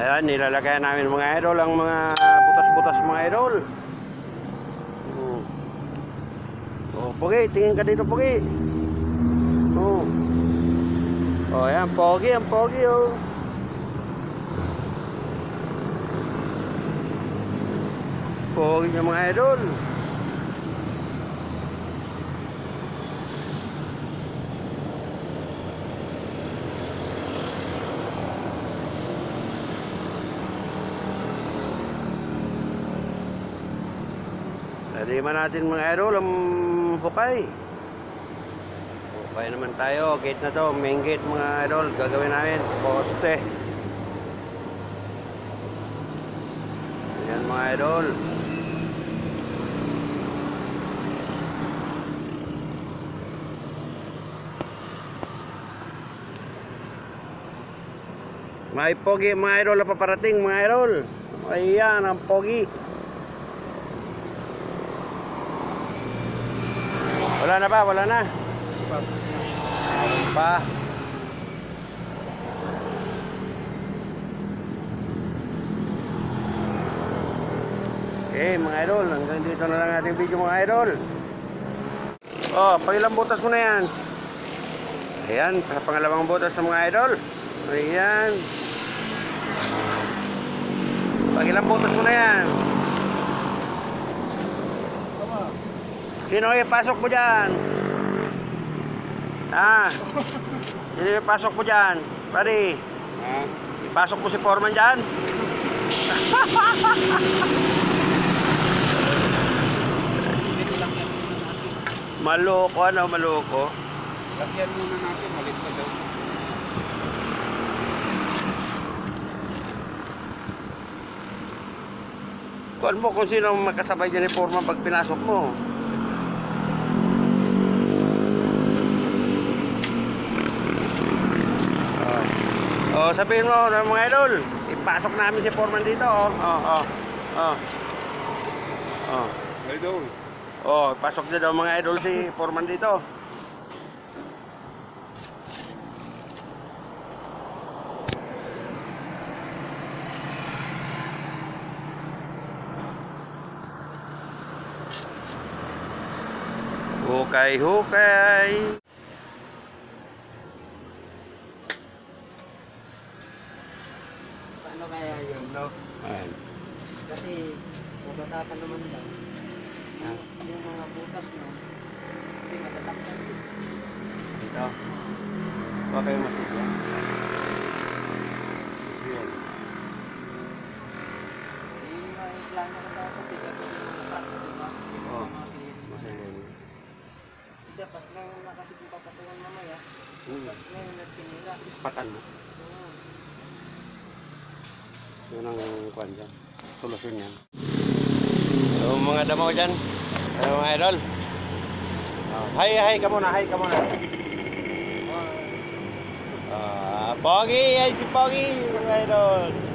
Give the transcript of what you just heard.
Ayan, nilalakayan namin mga idol ang mga butas-butas mga idol. Oh. Oh, Pogi, tingin ka dito, Pogi. Oh. Oh, ayan, Pogi, ang Pogi, oh. Pogi niya mga idol. Naliman natin mga idol ang hukay. Hukay naman tayo. Gate na to. Main gate mga idol. Gagawin namin. Poste. Ayan mga idol. May pogi mga idol na paparating mga idol. Ayan ang pogi. Wala na ba? Wala na? Pa. Okay, mga idol, hanggang dito na lang ating video mga idol. Oh, pangilang butas mo na yan. Ayan, pa- pangalawang butas sa mga idol. Ayan. Pangilang butas mo na yan. Sino ipasok mo dyan? Ah, sino ipasok mo dyan? Pari, Ha? ipasok mo si Foreman dyan? Maloko, ano, maloko. Lagyan muna natin, malit pa daw. Kuan mo kung sino makasabay dyan ni Foreman pag pinasok mo. Oh. sabihin mo ng mga idol, ipasok namin si Foreman dito, oh. Oh, oh. Oh. Oh. Idol. Oh, pasok na daw mga idol si Foreman dito. Hukay, hukay. No? Ayan. Kasi, bubatakan naman lang. Ah. Yung mga butas, no? Hindi matatakpan. Dito. Baka kayo masigyan. Masigyan. Yung yung plano ko dapat, eh, gagawin yung mga truck, di ba? Yung Oo. Masigyan. Dapat ngayon na kasi kung mamaya, Hmm. dapat ngayon na tinira. Ispatan mo. Yun ang kwan dyan. Solusyon yan. So, mga damo dyan. Ano mga idol? Oh, hi, hi ka muna, hi ka muna. Ah, Pogi, ay si Pogi, mga idol.